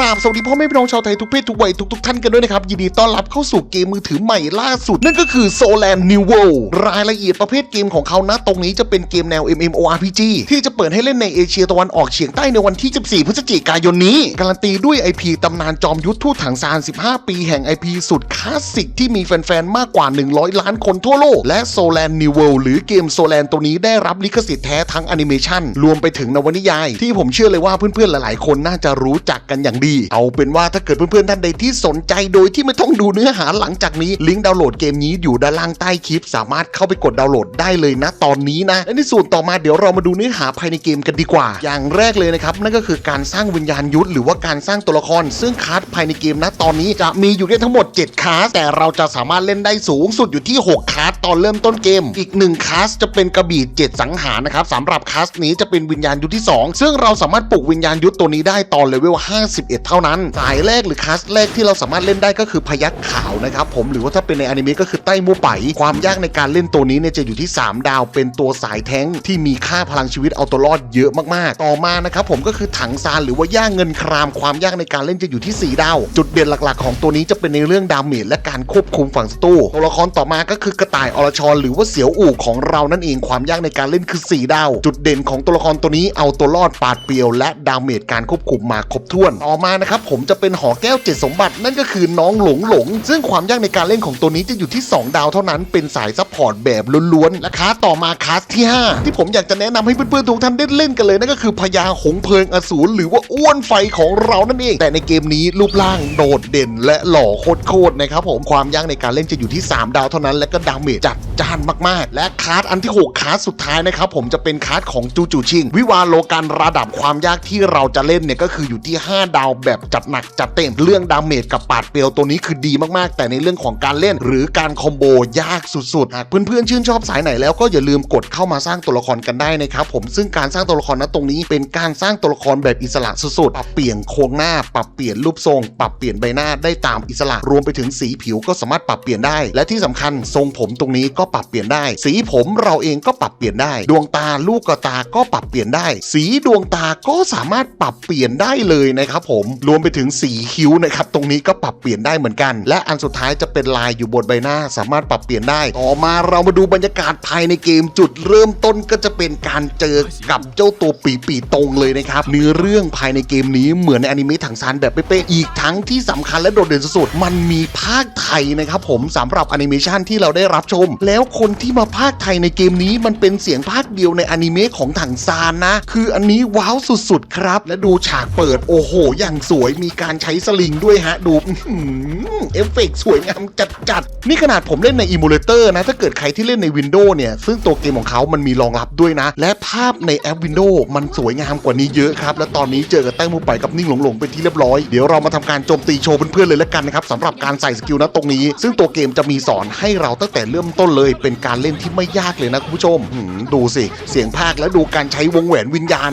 ราบสวัสดีพ่อแม่พี่น้องชาวไทยทุกเพศทุกวัยทุกทุกๆท่านกันด้วยนะครับ ยินดีต้อนรับเข้าสู่เกมมือถือใหม่ล่าสุด นั่นก็คือ Solan New World รายละเอียดประเภทเกมของเขานะตรงนี้จะเป็นเกมแนว MMORPG ที่จะเปิดให้เล่นในเอเชียตะวันออกเฉียงใต้ในวันที่ 14 พฤศจิกายนนี้ การันตีด้วย IP ตำนานจอมยุทธทูตถังซาน 15 ปีแห่ง IP สุดคลาสสิกที่มีแฟนๆมากกว่า 100 ล้านคนทั่วโลกและ Solan New World หรือเกม Solan ตัวนี้ได้รับลิขสิทธิ์แท้ทั้งแอนิเมชันรวมไปถึงนวนิยาย ที่ผมเชื่อเลยว่าเพื่อนๆหลายๆ คนน่าจะรู้จักกันอย่างดีเอาเป็นว่าถ้าเกิดเพื่อนๆท่านใดที่สนใจโดยที่ไม่ต้องดูเนื้อหาหลังจากนี้ ลิงก์ดาวน์โหลดเกมนี้อยู่ด้านล่างใต้คลิป สามารถเข้าไปกดดาวน์โหลดได้เลยนะตอนนี้นะและในส่วนต่อมาเดี๋ยวเรามาดูเนื้อหาภายในเกมกันดีกว่า อย่างแรกเลยนะครับนั่นก็คือการสร้างวิญญาณยุทธหรือว่าการสร้างตัวละคร ซึ่งคลาสภายในเกมนะตอนนี้จะมีอยู่ได้ทั้งหมด 7คลาสแต่เราจะสามารถเล่นได้สูงสุดอยู่ที่ 6คลาสตอนเริ่มต้นเกม อีก1คลาสจะเป็นกระบี่เจ็ดสังหารนะครับสำหรับคลาสนี้จะเป็นวิญญาณยุทธที่ 2 ซึ่งเราสามารถปลุกวิญญาณยุทธตัวนี้ได้ตอนเลเวล51เท่านั้น สายแรกหรือคลาสแรกที่เราสามารถเล่นได้ก็คือพยักขาวนะครับผมหรือว่าถ้าเป็นในอนิเมะก็คือใต้มูไปความยากในการเล่นตัวนี้เนี่ยจะอยู่ที่ 3 ดาว เป็นตัวสายแท้งที่มีค่าพลังชีวิตเอาตัวรอดเยอะมากๆ ต่อมานะครับผมก็คือถังซานหรือว่าย่างเงินครามความยากในการเล่นจะอยู่ที่ 4 ดาว จุดเด่นหลักๆ ของตัวนี้จะเป็นในเรื่องดาเมจและการควบคุมฝั่งศัตรูตัวละครต่อมาก็คือกระต่ายอรชรหรือว่าเสียวอู่ของเรานั่นเองความยากในการเล่นคือ 4 ดาว จุดเด่นของตัวละครตัวนี้เอาตัวรอดปาดเปรียว และดาเมจการควบคุมมาครบถ้วนต่อมานะครับผมจะเป็นหอแก้วเจ็ดสมบัติ นั่นก็คือน้องหลงหลง ซึ่งความยากในการเล่นของตัวนี้จะอยู่ที่ 2 ดาวเท่านั้นเป็นสายซัพพอร์ตแบบล้วนๆและคาต่อมาคลาสที่ 5 ที่ผมอยากจะแนะนำให้เพื่อนๆทุกท่านได้เล่นกันเลยนั่นก็คือพญาหงเพลิงอสูรหรือว่าอ้วนไฟของเรานั่นเอง แต่ในเกมนี้รูปร่างโดดเด่น และหล่อโคตรๆนะครับผมความยากในการเล่นจะอยู่ที่ 3 ดาวเท่านั้น และก็ดาเมจจัดจ้านมากๆ และคลาสอันที่ 6คลาสสุดท้ายนะครับผมจะเป็นคลาสของจูจูชิง วิวาโลกันระดับความยากที่เราจะเล่นเนี่ยก็คืออยู่ที่ 5 ดาวแบบจัดหนักจัดเต็มเรื่องดาเมจกับปาดเปรียวตัวนี้คือดีมากๆ แต่ในเรื่องของการเล่น หรือการคอมโบยากสุดๆหากเพื่อนๆชื่นชอบสายไหนแล้วก็อย่าลืมกดเข้ามาสร้างตัวละครกันได้นะครับผมซึ่งการสร้างตัวละครณตรงนี้ เป็นการสร้างตัวละครแบบอิสระสุดๆปรับเปลี่ยนโครงหน้า ปรับเปลี่ยนรูปทรง ปรับเปลี่ยนใบหน้าได้ตามอิสระรวมไปถึงสีผิวก็สามารถปรับเปลี่ยนได้ และที่สำคัญทรงผมตรงนี้ก็ปรับเปลี่ยนได้ สีผมเราเองก็ปรับเปลี่ยนได้ ดวงตาลูกกระตาก็ปรับเปลี่ยนได้ สีดวงตาก็สามารถปรับเปลี่ยนได้เลยนะครับผมรวมไปถึงสีคิ้วนะครับตรงนี้ก็ปรับเปลี่ยนได้เหมือนกัน และอันสุดท้ายจะเป็นลายอยู่บนใบหน้า สามารถปรับเปลี่ยนได้ ต่อมาเรามาดูบรรยากาศภายในเกมจุดเริ่มต้นก็จะเป็นการเจอกับเจ้าตัวปีปีตรงเลยนะครับเนื้อเรื่องภายในเกมนี้เหมือนในอนิเมะถังซานแบบเป๊ะๆอีกทั้งที่สำคัญและโดดเด่นสุดๆมันมีภาคไทยนะครับผมสำหรับแอนิเมชันที่เราได้รับชม แล้วคนที่มาภาคไทยในเกมนี้มันเป็นเสียงภาคเดียวในอนิเมะของถังซานนะ คืออันนี้ว้าวสุดๆครับ และดูฉากเปิดโอ้โหอย่างสวยมีการใช้สลิงด้วยฮะ ดูเอฟเฟกต์สวยงามจัดๆ นี่ขนาดผมเล่นในอิมูเลเตอร์นะ ถ้าเกิดใครที่เล่นใน Windows เนี่ย ซึ่งตัวเกมของเขามันมีรองรับด้วยนะ และภาพในแอป Windows มันสวยงามกว่านี้เยอะครับ และตอนนี้เจอกับแต้งมูไปกับนิ่งหลงๆเป็นที่เรียบร้อย เดี๋ยวเรามาทำการโจมตีโชว์เพื่อนๆเลยแล้วกันนะครับสำหรับการใส่สกิลนะตรงนี้ ซึ่งตัวเกมจะมีสอนให้เราตั้งแต่เริ่มต้นเลย เป็นการเล่นที่ไม่ยากเลยนะคุณผู้ชมหืมดูสิเสียงภาคและดูการใช้วงแหวนวิญญาณ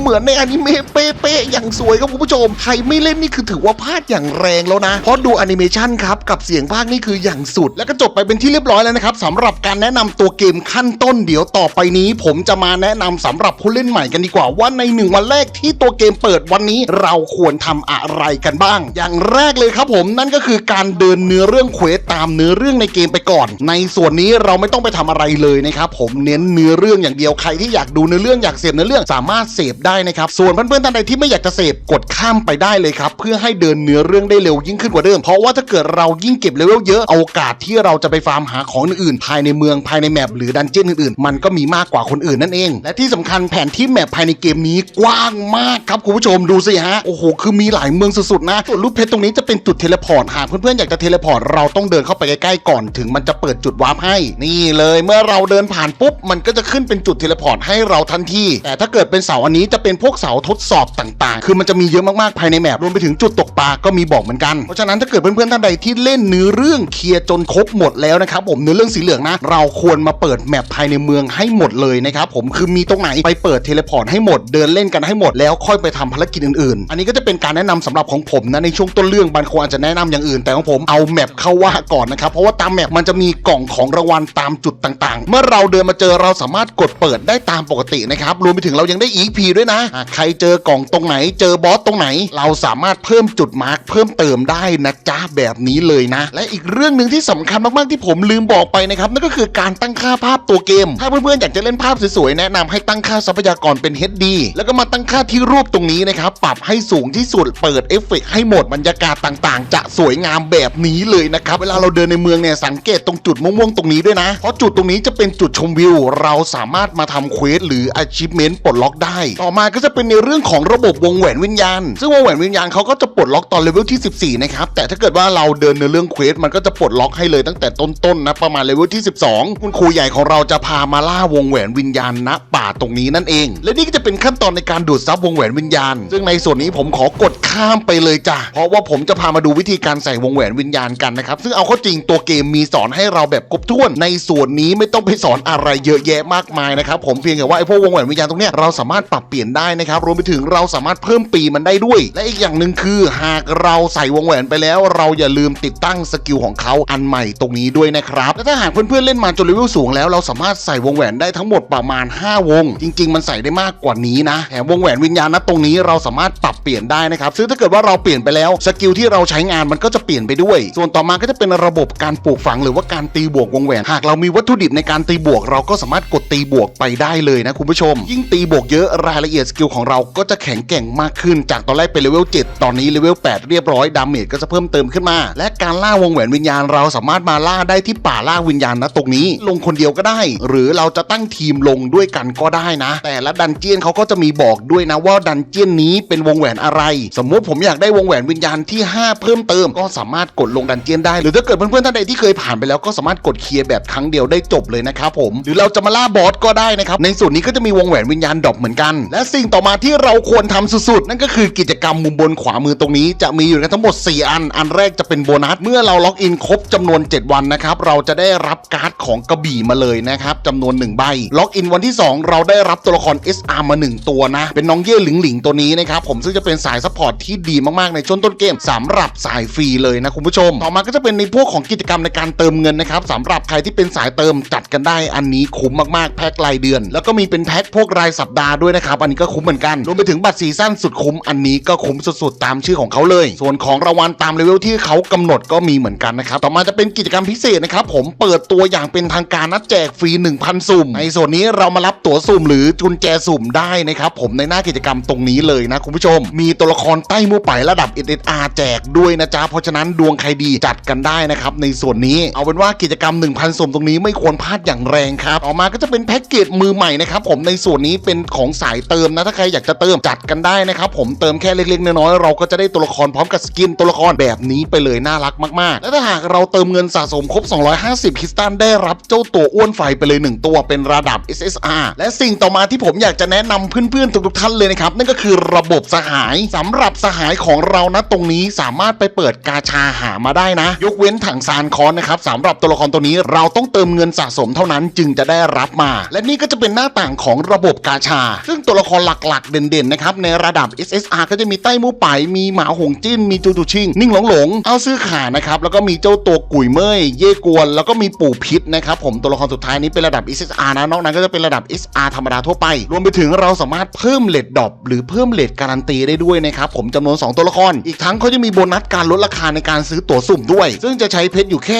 เหมือนในอนิเมะเป๊ะๆอย่างสวยครับคุณผู้ชม ใครไม่เล่นนี่คือถือว่าพลาดอย่างแรงแล้วนะ เพราะดูแอนิเมชันครับ กับเสียงภาคนี่คืออย่างสุด แล้วก็จบไปเป็นที่เรียบร้อยแล้วนะครับสำหรับการแนะนำตัวเกมขั้นต้นเดี๋ยวต่อไปนี้ ผมจะมาแนะนำสำหรับผู้เล่นใหม่กันดีกว่าว่าในหนึ่งวันแรกที่ตัวเกมเปิดวันนี้เราควรทำอะไรกันบ้าง อย่างแรกเลยครับผมนั่นก็คือการเดินเนื้อเรื่องเควสตามเนื้อเรื่องในเกมไปก่อน ในส่วนนี้เราไม่ต้องไปทำอะไรเลยนะครับผมเน้นเนื้อเรื่องอย่างเดียวใครที่อยากดูเนื้อเรื่องอยากเสพเนื้อเรื่องสามารถเสพได้นะครับ ส่วนเพื่อนๆท่านใดที่ไม่อยากจะเสพกดข้ามไปได้เลยครับ เพื่อให้เดินเนื้อเรื่องได้เร็วยิ่งขึ้นกว่าเดิม เพราะว่าถ้าเกิดเรายิ่งเก็บเลเวลเยอะโอกาสที่เราจะไปฟาร์มหาของอื่นๆภายในเมืองภายในแมปหรือดันเจี้ยนอื่นๆ มันก็มีมากกว่าคนอื่นนั่นเอง และที่สำคัญแผนที่แมปภายในเกมนี้กว้างมากครับคุณผู้ชมดูสิฮะโอ้โหคือมีหลายเมืองสุดๆนะส่วนรูปเพชรตรงนี้จะเป็นจุดเทเลพอร์ตหากเพื่อนๆอยากจะเทเลพอร์ตเราต้องเดินเข้าไปใกล้ๆก่อนถึงมันจะเปิดจุดวาร์ปให้ นี่เลยเมื่อเราเดินผ่านปุ๊บมันก็จะขึ้นเป็นจุดเทเลพอร์ตให้เราทันทีแต่ถ้าเกิดเป็นเสาอันนี้จะเป็นพวกเสาทดสอบต่างๆ คือมันจะมีเยอะมากๆภายในแมปรวมไปถึงจุดตกปลาก็มีบอกเหมือนกัน เพราะฉะนั้นถ้าเกิดเพื่อนๆท่านใดที่เล่นเนื้อเรื่องเคลียร์จนครบหมดแล้วนะครับผมเนื้อเรื่องสีเหลืองนะเราควรมาเปิดแมปภายในเมืองให้หมดเลยนะครับผมคือมีตรงไหนไปเปิดเทเลพอร์ตให้หมดเดินเล่นกันให้หมดแล้วค่อยไปทำภารกิจอื่นๆ อันนี้ก็จะเป็นการแนะนำสำหรับของผมนะในช่วงต้นเรื่องบางคนอาจจะแนะนำอย่างอื่น แต่ของผมเอาแมปเข้าว่าก่อนนะครับเพราะว่าตามแมปมันจะมีกล่องของรางวัลตามจุดต่างๆ เมื่อเราเดินมาเจอเราสามารถกดเปิดได้ตามปกตินะครับรวมไปถึงเรายังได้ EP ด้วยนะหากใครเจอกล่องตรงไหน เจอบอสตรงไหน เราสามารถเพิ่มจุดมาร์กเพิ่มเติมได้นะจ๊ะแบบนี้เลยนะ และอีกเรื่องหนึ่งที่สำคัญมากๆที่ผมลืมบอกไปนะครับนั่นก็คือการตั้งค่าภาพตัวเกม ถ้าเพื่อนๆอยากจะเล่นภาพสวยๆแนะนำให้ตั้งค่าทรัพยากรเป็น HD แล้วก็มาตั้งค่าที่รูปตรงนี้นะครับปรับให้สูงที่สุดเปิดเอฟเฟกต์ให้หมดบรรยากาศต่างๆ จะสวยงามแบบนี้เลยนะครับเวลาเราเดินในเมืองเนี่ยสังเกตตรงจุดม่วงๆตรงนี้ด้วยนะเพราะจุดตรงนี้จะเป็นจุดชมวิว เราสามารถมาทำเควสหรือ achievement ปลดล็อกได้ต่อมาก็จะเป็นในเรื่องของระบบวงแหวนวิญญาณ ซึ่งวงแหวนวิญญาณเขาก็จะปลดล็อกตอนเลเวลที่ 14 นะครับ แต่ถ้าเกิดว่าเราเดินในเรื่องเควสมันก็จะปลดล็อกให้เลยตั้งแต่ต้นๆนะประมาณเลเวลที่ 12 คุณครูใหญ่ของเราจะพามาล่าวงแหวนวิญญาณณป่าตรงนี้นั่นเอง และนี่ก็จะเป็นขั้นตอนในการดูดซับวงแหวนวิญญาณ ซึ่งในส่วนนี้ผมขอกดข้ามไปเลยจ้ะเพราะว่าผมจะพามาดูวิธีการใส่วงแหวนวิญญาณกันนะครับซึ่งเอาข้าจริงตัวเกมมีสอนให้เราแบบครบถ้วน ในส่วนนี้ไม่ต้องไปสอนอะไรเยอะแยะมากมายนะครับผมเพียงแต่ว่าไอ้พวกวงแหวนวิญญาณตรงเนี้ยเราสามารถปรับเปลี่ยนได้นะครับรวมไปถึงเราสามารถเพิ่มปีมันได้ด้วย และอีกอย่างหนึ่งคือหากเราใส่วงแหวนไปแล้ว เราอย่าลืมติดตั้งสกิลของเขาอันใหม่ตรงนี้ด้วยนะครับและถ้าหากเพื่อนๆเล่นมาจนเลเวลสูงแล้วเราสามารถใส่วงแหวนได้ทั้งหมดประมาณ 5 วง จริง ๆ มันใส่ได้มากกว่านี้นะแถมวงแหวนวิญญาณนะตรงนี้เราสามารถปรับเปลี่ยนได้นะครับซึ่งถ้าเกิดว่าเราเปลี่ยนไปแล้วสกิลที่เราใช้งานมันก็จะเปลี่ยนไปด้วย ส่วนต่อมาก็จะเป็นระบบการปลูกฝังหรือว่าการตีบวกวงแหวน หากเรามีวัตถุดิบในการตีบวก เราก็สามารถกดตีบวกไปได้เลยนะคุณผู้ชม ยิ่งตีบวกเยอะรายละเอียดสกิลของเราก็จะแข็งแกร่งมากขึ้นจากตอนแรกเป็นเลเวล7ตอนนี้เลเวล 8 เรียบร้อยดาเมจก็จะเพิ่มเติมขึ้นมา และการล่าวงแหวนวิญญาณเราสามารถมาล่าได้ที่ป่าล่าวิญญาณนะตรงนี้ ลงคนเดียวก็ได้ หรือเราจะตั้งทีมลงด้วยกันก็ได้นะ แต่ละดันเจียนเขาก็จะมีบอกด้วยนะว่าดันเจียนนี้เป็นวงแหวนอะไร สมมุติผมอยากได้วงแหวนวิญญาณที่ 5 เพิ่มเติม ก็สามารถกดลงดันเจียนได้ หรือถ้าเกิดเพื่อนๆท่านใดที่เคยผ่านไปแล้วก็สามารถกดเคลียร์แบบครั้งเดียวได้จบเลยนะครับผมหรือเราจะมาล่าบอสก็ได้นะครับในส่วนนี้ก็จะมีวงแหวนวิญญาณดอปเหมือนกัน และสิ่งต่อมาที่เราควรทำสุดๆ นั่นก็คือกิจกรรมมุมบนขวามือตรงนี้จะมีอยู่กันทั้งหมด 4 อัน อันแรกจะเป็นโบนัส เมื่อเราล็อกอินครบจำนวน 7 วันนะครับ เราจะได้รับการ์ดของกระบี่มาเลยนะครับจำนวน 1 ใบ ล็อกอินวันที่ 2 เราได้รับตัวละคร SR มา 1 ตัวนะ เป็นน้องเย่หลิงหลิงตัวนี้นะครับ ผมซึ่งจะเป็นสายซัพพอร์ตที่ดีมากๆในช่วงต้นเกมสำหรับสายฟรีเลยนะคุณผู้ชม ต่อมาก็จะเป็นในพวกของกิจกรรมในการเติมเงินนะครับสำหรับใครที่เป็นสายเติมจัดกันได้ อันนี้คุ้มมากๆแพ็ครายเดือน แล้วก็มีเป็นแพ็คพวกรายสัปดาห์ด้วยนะครับอันนี้ก็คุ้มเหมือนกันรวมไปถึงบัตรซีซั่นสุดคุ้มอันนี้ก็คุ้มสุดๆตามชื่อของเขาเลย ส่วนของรางวัลตามเลเวลที่เขากำหนดก็มีเหมือนกันนะครับ ต่อมาจะเป็นกิจกรรมพิเศษนะครับ ผมเปิดตัวอย่างเป็นทางการนัดแจกฟรี 1,000 สุ่ม ในส่วนนี้เรามารับตั๋วสุ่มหรือกุญแจสุ่มได้นะครับ ผมในหน้ากิจกรรมตรงนี้เลยนะคุณผู้ชม มีตัวละครใต้มู่ไประดับ SSR แจกด้วยนะจ๊ะ เพราะฉะนั้นดวงใครดีจัดกันได้นะครับในส่วนนี้ เอาเป็นว่ากิจกรรม 1,000 สุ่มตรงนี้ไม่ควรพลาดอย่างแรงครับ ต่อมาก็จะเป็นแพ็กเกจมือใหม่นะครับผมในส่วนนี้เป็นของสายเติมนะถ้าใครอยากจะเติมจัดกันได้นะครับผมเติมแค่เล็กๆน้อยๆเราก็จะไได้ตัวละครพร้อมกับสกินตัวละครแบบนี้ไปเลยน่ารักมากๆ และถ้าหากเราเติมเงินสะสมครบ 250 คริสตัลได้รับเจ้าตัวอ้วนไฟไปเลย 1 ตัวเป็นระดับ SSR และสิ่งต่อมาที่ผมอยากจะแนะนำเพื่อนๆทุกๆท่านเลยนะครับ นั่นก็คือระบบสหายสำหรับสหายของเรานะตรงนี้สามารถไปเปิดกาชาหามาได้นะ ยกเว้นถังซานคอนนะครับสำหรับตัวละครตัวนี้เราต้องเติมเงินสะสมเท่านั้นจึงจะได้รับมา และนี่ก็จะเป็นหน้าต่างของระบบกาชา ซึ่งตัวละครหลักๆ เด่นๆนะครับในระดับ SSR ก็จะมีใต้มูไปมีหมาหงจิ้น มีจูจูชิง นิ่งหลงหลง เอาซื้อขานะครับ แล้วก็มีเจ้าตัวกุ๋ยเมยเย่กวน แล้วก็มีปู่พิษนะครับผม ตัวละครสุดท้ายนี้เป็นระดับ SSR นะ นอกนั้นก็จะเป็นระดับ SR ธรรมดาทั่วไป รวมไปถึงเราสามารถเพิ่มเลดดอปหรือเพิ่มเลดการันตีได้ด้วยนะครับ ผมจำนวน 2 ตัวละคร อีกทั้งเขาจะมีโบนัสการลดราคาในการซื้อตั๋วสุ่มด้วย ซึ่งจะใช้เพชรอยู่แค่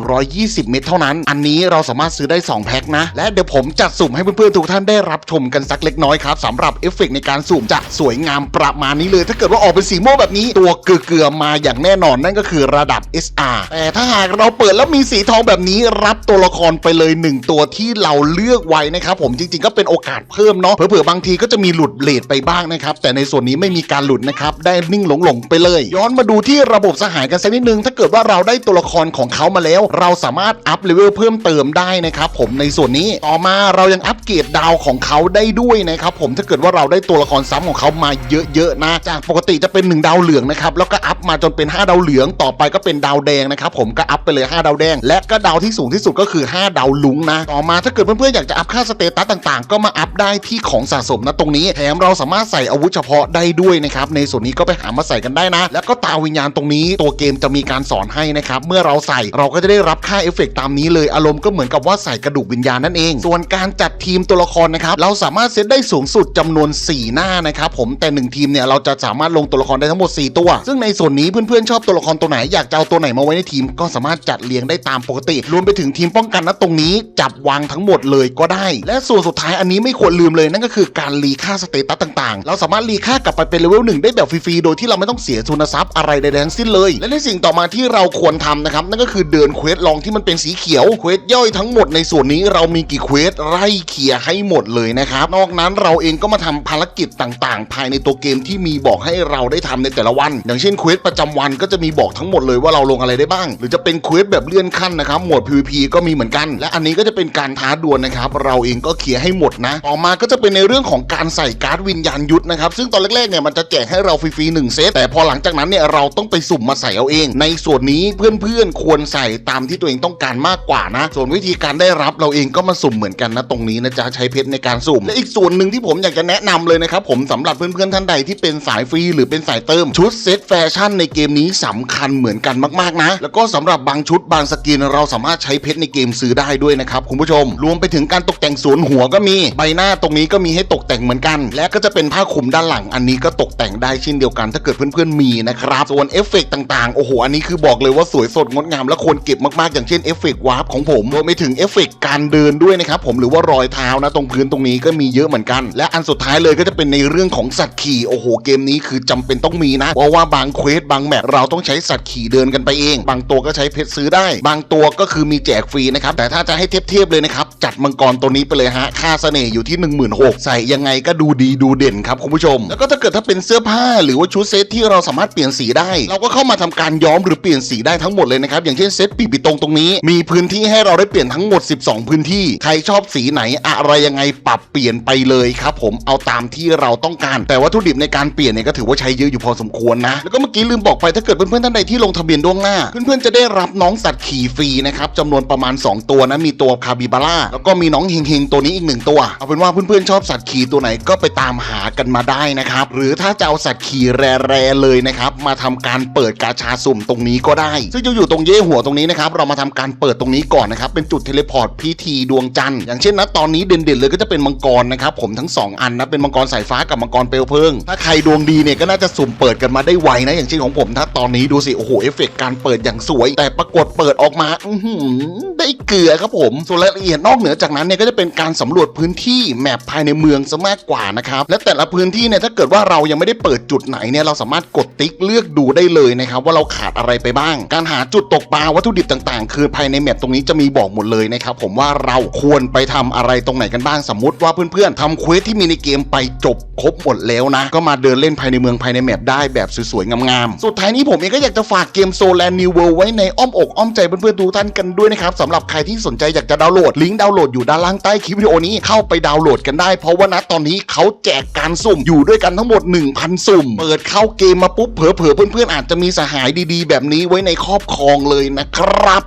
1,120 เม็ดเท่านั้น อันนี้เราสามารถซื้อได้ 2 แพ็คนะ และเดี๋ยวผมจัดสุ่มให้เพื่อนๆทุกท่านได้รับชมกันสักเล็กน้อยครับสำหรับเอฟเฟกในการสุ่มจะสวยงามประมาณนี้เลย ถ้าเกิดว่าออกเป็นสีม่วงแบบนี้ตัวเกลือๆมาอย่างแน่นอนนั่นก็คือระดับ SR แต่ถ้าหากเราเปิดแล้วมีสีทองแบบนี้รับตัวละครไปเลย 1 ตัวที่เราเลือกไว้นะครับผมจริง ๆ ก็เป็นโอกาสเพิ่มเนาะเผื่อๆบางทีก็จะมีหลุดเลทไปบ้างนะครับแต่ในส่วนนี้ไม่มีการหลุดนะครับได้นิ่งหลงๆไปเลย ย้อนมาดูที่ระบบสหายกันสักนิดนึง ถ้าเกิดว่าเราได้ตัวละครของเขามาแล้ว เราสามารถอัพเลเวลเพิ่มเติมได้นะครับผมในส่วนนี้ต่อมาเรายังอัปเกรดดาวของเขาได้ด้วยนะครับผมถ้าเกิดว่าเราได้ตัวละครซ้ำของเขามาเยอะๆนะจากปกติจะเป็น1ดาวเหลืองนะครับแล้วก็อัพมาจนเป็น 5 ดาวเหลืองต่อไปก็เป็นดาวแดงนะครับผมก็อัพไปเลย 5 ดาวแดง และก็ดาวที่สูงที่สุดก็คือ 5 ดาวลุงนะต่อมาถ้าเกิดเพื่อนๆอยากจะอัพค่าสเตตัสต่างๆ ก็มาอัพได้ที่ของสะสมนะตรงนี้แถมเราสามารถใส่อาวุธเฉพาะได้ด้วยนะครับในส่วนนี้ก็ไปหามาใส่กันได้นะ แล้วก็ตาวิญญาณตรงนี้ตัวเกมจะมีการสอนให้นะครับเมื่อเราใส่เราก็จะได้รับค่าเอฟเฟกต์ตามนี้เลยอารมณ์ก็เหมือนกับว่าใส่กระดูกวิญญาณนั่นเอง ส่วนการจัดทีมตัวละครนะครับเราสามารถเซตได้สูงสุดจำนวน 4 หน้านะครับผมแต่ 1 ทีมเนี่ยเราจะสามารถลงตัวละครได้ทั้งหมด 4 ตัว ซึ่งในส่วนนี้เพื่อนๆชอบตัวละครตัวไหนอยากจะเอาตัวไหนมาไว้ในทีม ก็สามารถจัดเรียงได้ตามปกติ รวมไปถึงทีมป้องกันนะตรงนี้จับวางทั้งหมดเลยก็ได้ และส่วนสุดท้ายอันนี้ไม่ควรลืมเลยนั่นก็คือการรีค่าสเตตัสต่างๆ เราสามารถรีค่ากลับไปเป็นเลเวลหนึ่งได้แบบฟรีๆโดยที่เราไม่ต้องเสียทุนทรัพย์อะไรใดๆทั้งสิ้นเลย และในสิ่งต่อมาที่เราควรทำนะครับนั่นก็คือเดินเควสลองที่มันเป็นสีเขียวเควสย่อยทั้งหมดในส่วนนี้เรามีกี่เควสไล่เคลียร์ให้หมดเลยนะครับนอกนั้นเราเองก็มาทำภารกิจต่างๆ ภายในตัวเกมที่มีบอกให้เราได้ทำในแต่ละวัน อย่างเช่นเควสประจำวันก็จะมีบอกทั้งหมดเลยว่าเราลงอะไรได้บ้าง หรือจะเป็นเควสแบบเลื่อนขั้นนะครับโหมด PVP ก็มีเหมือนกัน และอันนี้ก็จะเป็นการท้าดวลนะครับเราเองก็เคลียร์ให้หมดนะ ต่อมาก็จะเป็นในเรื่องของการใส่การ์ดวิญญาณยุทธนะครับซึ่งตอนแรกๆเนี่ยมันจะแจกให้เราฟรีๆหนึ่งเซตแต่พอหลังจากนั้นเนี่ยเราต้องไปสุ่มมาใส่เอาเอง ในส่วนนี้เพื่อนๆควรใส่ตามที่ตัวเองต้องการมากกว่านะ ส่วนวิธีการได้รับเราเองก็มาสุ่มเหมือนกันนะตรงนี้นะจ๊ะใช้เพชรในการสุ่มและอีกส่วนหนึ่งที่ผมอยากจะแนะนำเลยนะครับผมสำหรับเพื่อนๆท่านใดที่เป็นสายฟรีหรือเป็นสายเติม ชุดเซตแฟชั่นในเกมนี้สำคัญเหมือนกันมากๆนะ แล้วก็สำหรับบางชุดบางสกินเราสามารถใช้เพชรในเกมซื้อได้ด้วยนะครับคุณผู้ชม รวมไปถึงการตกแต่งสวนหัวก็มี ใบหน้าตรงนี้ก็มีให้ตกแต่งเหมือนกัน และก็จะเป็นผ้าคลุมด้านหลัง อันนี้ก็ตกแต่งได้เช่นเดียวกัน ถ้าเกิดเพื่อนๆมีนะครับส่วนเอฟเฟกต์ต่างๆโอ้โหอันนี้คือบอกเลยว่าสวยสดงดงามและควรเก็บมากๆอย่างเช่นเอฟเฟกต์วาร์ปของผมรวมไปถึงเอฟเฟกต์การเดินด้วยนะครับผมหรือว่ารอยเท้านะตรงพื้นตรงนี้ก็มีเยอะเหมือนกัน และอันสุดท้ายเลยก็จะเป็นในเรื่องของสัตว์ขี่โอ้โหเกมนี้คือจำเป็นต้องมีนะ เพราะว่าบางเควสบางแมปเราต้องใช้สัตว์ขี่เดินกันไปเอง บางตัวก็ใช้เพชรซื้อได้ บางตัวก็คือมีแจกฟรีนะครับ แต่ถ้าจะให้เทียบๆเลยนะครับ จัดมังกรตัวนี้ไปเลยฮะ ค่าเสน่ห์อยู่ที่ 1 6 0 0 0ใส่ยังไงก็ดูดีดูเด่นครับคุณผู้ชม แล้วก็ถ้าเกิดถ้าเป็นเสื้อผ้าหรือว่าชุดเซตที่เราสามารถเปลี่ยนสีได้ เราก็เข้ามาทำการย้อมหรือเปลี่ยนสีได้ทั้งหมดเลยนะครับอย่างเช่นเซตปีกปีตรงตรงนี้ มีพื้นที่ให้เราได้เปลี่ยนทั้งหมด 12 พื้นที่ใครชอบสีไหนอะไรยังไงปรับเปลี่ยนไปเลยครับผมเอาตามที่เราต้องการ แต่วัตถุดิบในการเปลี่ยนเนี่ยก็ถือว่าใช้เยอะอยู่พอสมควรนะ แล้วก็เมื่อกี้ลืมบอกไปถ้าเกิดเพื่อนๆท่านใดที่ลงทะเบียนล่วงหน้า เพื่อนๆจะได้รับน้องสัตว์ขี่ฟรีนะครับจำนวนประมาณ 2 ตัวนะมีตัวคาบิบาร่าแล้วก็มีน้องเฮงเฮงตัวนี้อีกหนึ่งตัว เอาเป็นว่าเพื่อนๆชอบสัตว์ขี่ตัวไหนก็ไปตามหากันมาได้นะครับหรือถ้าจะเอาสัตว์ขี่แร่ๆเลยนะครับมาทำการเปิดกาชาสุ่มตรงนี้ก็ได้ ซึ่งจะอยู่ตรงเย่หัวตรงนี้นะครับเรามาทำการเปิดตรงนี้ก่อนนะครับเป็นจุดเทเลพอร์ตพิธีดวงจันทร์อย่างเช่นนะตอนนี้เด่นๆเลยก็จะเป็นมังกรนะครับผมทั้งสองอันนะเป็นมังกรสายฟ้ากับมังกรเปลวเพลิงถ้าใครดวงดีเนี่ยก็น่าจะสุ่มเปิดกันมาได้ไวนะอย่างเช่นของผมถ้าตอนนี้ดูสิโอ้โหเอฟเฟกต์การเปิดอย่างสวย แต่ปรากฏเปิดออกมาอืได้เกลือครับผมส่วนรายละเอียดนอกเหนือจากนั้นเนี่ยก็จะเป็นการสำรวจพื้นที่แมปภายในเมืองซะมากกว่านะครับและแต่ละพื้นที่เนี่ยถ้าเกิดว่าเรายังไม่ได้เปิดจุดไหนเนี่ยเราสามารถกดติ๊กเลือกดูได้เลยนะครับว่าเราขาดอะไรไปบ้าง การหาจุดตกปลาวัตถุดิบต่างๆ คือภายในแมปตรงนี้จะมีบอกหมดเลยนะครับผมว่าเราควรไปทำอะไรตรงไหนกันบ้างสมมติว่าเพื่อนๆทำเควสที่มีในเกมไปจบครบหมดแล้วนะ ก็มาเดินเล่นภายในเมืองภายในแมปได้แบบสวยๆงามๆ สุดท้ายนี้ผมเองก็อยากจะฝากเกมโซแลนนิวเวิลไว้ในอ้อมอกอ้อมใจเพื่อนๆทุกท่านกันด้วยนะครับสำหรับใครที่สนใจอยากจะดาวน์โหลดลิงก์ดาวน์โหลดอยู่ด้านล่างใต้คลิปวิดีโอนี้เข้าไปดาวน์โหลดกันได้ เพราะว่าณตอนนี้เขาแจกการสุ่มอยู่ด้วยกันทั้งหมด 1,000 สุ่ม เปิดเข้าเกมมาปุ๊บเผลอๆเพื่อนๆอาจจะมีสหายดีๆ แบบนี้ไว้ในครอบครองเลยนะครับ